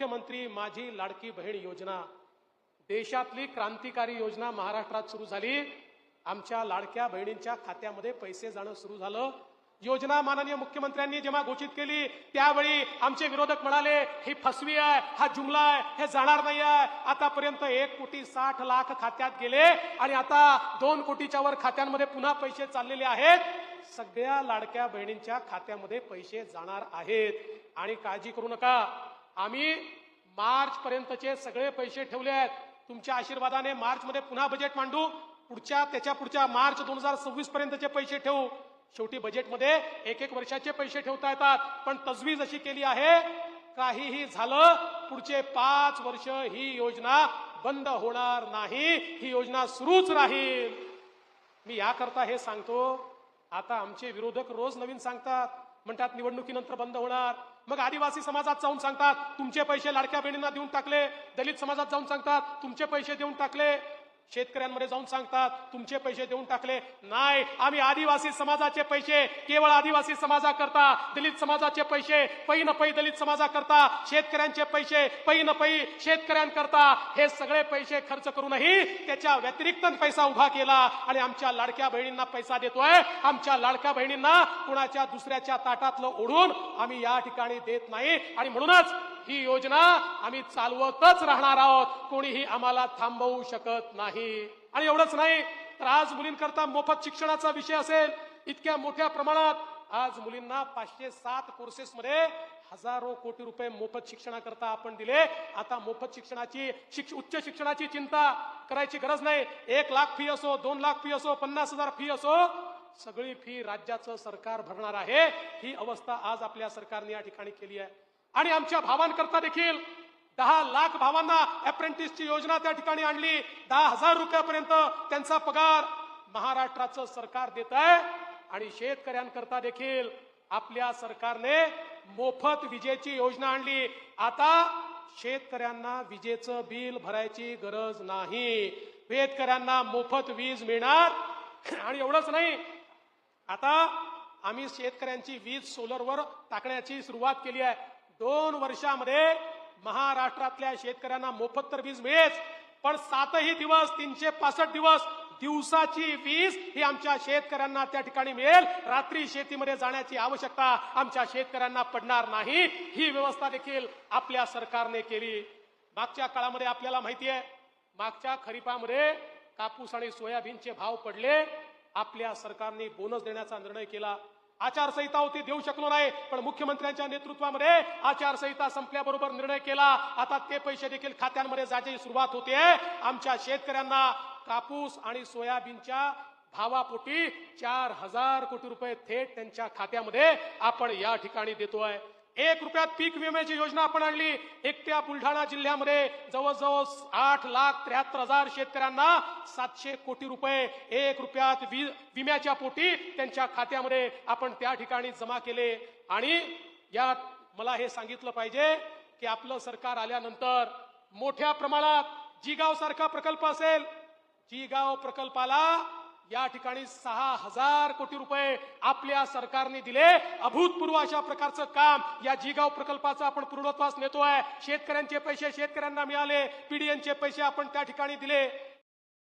मुख्यमंत्री माझी लाडकी बहीण योजना. देशातली क्रांतिकारी योजना महाराष्ट्रात सुरू झाली. आमच्या लाडक्या बहिणींच्या खात्यामध्ये पैसे जाणं सुरू झालं. योजना माननीय मुख्यमंत्र्यांनी जेव्हा घोषित केली त्यावेळी आमचे विरोधक म्हणाले ही फसवी आहे हा जुमला आहे हे जाणार नाही आहे. आतापर्यंत एक कोटी साठ लाख खात्यात गेले आणि आता दोन कोटीच्या वर खात्यांमध्ये पुन्हा पैसे चाललेले आहेत. सगळ्या लाडक्या बहिणींच्या खात्यामध्ये पैसे जाणार आहेत. आणि काळजी करू नका. आम्ही मार्च पर्यंतचे सगळे पैसे ठेवले आहेत. तुमच्या आशीर्वादाने मार्च मध्ये पुन्हा बजेट मांडू. पुढच्या त्याच्या पुढच्या मार्च दोन हजार सव्वीस पर्यंतचे पैसे ठेवू. शेवटी बजेटमध्ये एक एक वर्षाचे पैसे ठेवता येतात. पण तजवीज अशी केली आहे काहीही झालं पुढचे पाच वर्ष ही योजना बंद होणार नाही. ही योजना सुरूच राहील. मी याकरता हे सांगतो आता आमचे विरोधक रोज नवीन सांगतात म्हणतात निवडणुकीनंतर बंद होणार. मग आदिवासी समाजात जाऊन सांगतात तुमचे पैसे लाडक्या बहिणींना देऊन टाकले दलित समाजात जाऊन सांगतात तुमचे पैसे देऊन टाकले शेतकऱ्यांमध्ये जाऊन सांगतात तुमचे पैसे देऊन टाकले. नाही आम्ही आदिवासी समाजाचे पैसे केवळ आदिवासी समाजाकरता दलित समाजाचे पैसे पै न पै दलित समाजाकरता शेतकऱ्यांचे पैसे पै न पै शेतकऱ्यांकरता हे सगळे पैसे खर्च करूनही त्याच्या व्यतिरिक्त पैसा उभा केला आणि आमच्या लाडक्या बहिणींना पैसा देतोय. आमच्या लाडक्या बहिणींना कुणाच्या दुसऱ्याच्या ताटातलं ओढून आम्ही या ठिकाणी देत नाही. आणि म्हणूनच ही योजना आम्ही चालवतच राहणार आहोत. कोणीही आम्हाला थांबवू शकत नाही. आणि एवढंच नाही तर आज मुलींकरता मोफत शिक्षणाचा विषय असेल. इतक्या मोठ्या प्रमाणात आज मुलींना पाचशे सात कोर्सेसमध्ये हजारो कोटी रुपये मोफत शिक्षणाकरता आपण दिले. आता मोफत शिक्षणाची शिक्ष उच्च शिक्षणाची चिंता करायची गरज नाही. एक लाख फी असो दोन लाख फी असो पन्नास हजार फी असो सगळी फी राज्याचं सरकार भरणार आहे. ही अवस्था आज आपल्या सरकारने या ठिकाणी केली आहे. आणि आमच्या भावांकरता देखील दहा लाख भावांना अप्रेंटिसची योजना त्या ठिकाणी आणली. दहा हजार रुपयापर्यंत त्यांचा पगार महाराष्ट्राचं सरकार देत आहे. आणि शेतकऱ्यांकरता देखील आपल्या सरकारने मोफत विजेची योजना आणली. आता शेतकऱ्यांना विजेचं बिल भरायची गरज नाही. शेतकऱ्यांना मोफत वीज मिळणार. आणि एवढंच नाही आता आम्ही शेतकऱ्यांची वीज सोलरवर टाकण्याची सुरुवात केली आहे. दोन वर्षामध्ये महाराष्ट्रातल्या शेतकऱ्यांना मोफत तर वीज मिळेच. पण सातही दिवस तीनशे पासष्ट दिवस दिवसाची वीज ही आमच्या शेतकऱ्यांना त्या ठिकाणी मिळेल. रात्री शेतीमध्ये जाण्याची आवश्यकता आमच्या शेतकऱ्यांना पडणार नाही. ही व्यवस्था देखील आपल्या सरकारने केली. मागच्या काळामध्ये आपल्याला माहिती आहे मागच्या खरीपामध्ये कापूस आणि सोयाबीनचे भाव पडले. आपल्या सरकारने बोनस देण्याचा निर्णय केला. आचारसंहिता होती देऊ शकलो नाही. पण मुख्यमंत्र्यांच्या नेतृत्वामध्ये आचारसंहिता संपल्याबरोबर निर्णय केला. आता ते पैसे देखील खात्यांमध्ये जायची सुरुवात होते. आमच्या शेतकऱ्यांना कापूस आणि सोयाबीनच्या भावापोटी चार हजार कोटी रुपये थेट त्यांच्या खात्यामध्ये आपण या ठिकाणी देतोय. एक रुपयात पीक विम्याची योजना आपण आणली. एकट्या बुलढाणा जिल्ह्यामध्ये जवळजवळ आठ लाख त्र्याहत्तर हजार शेतकऱ्यांना सातशे कोटी रुपये एक रुपयात वि विम्याच्या पोटी त्यांच्या खात्यामध्ये आपण त्या ठिकाणी जमा केले. आणि यात मला हे सांगितलं पाहिजे की आपलं सरकार आल्यानंतर मोठ्या प्रमाणात जिगाव सारखा प्रकल्प असेल. जिगाव प्रकल्पाला या ठिकाणी सहा हजार कोटी रुपये आपल्या सरकारने दिले. अभूतपूर्व अशा प्रकारचं काम या जिगाव प्रकल्पाचं आपण पूर्णत्वास नेतोय. शेतकऱ्यांचे पैसे शेतकऱ्यांना मिळाले. पीडीएनचे पैसे आपण त्या ठिकाणी दिले.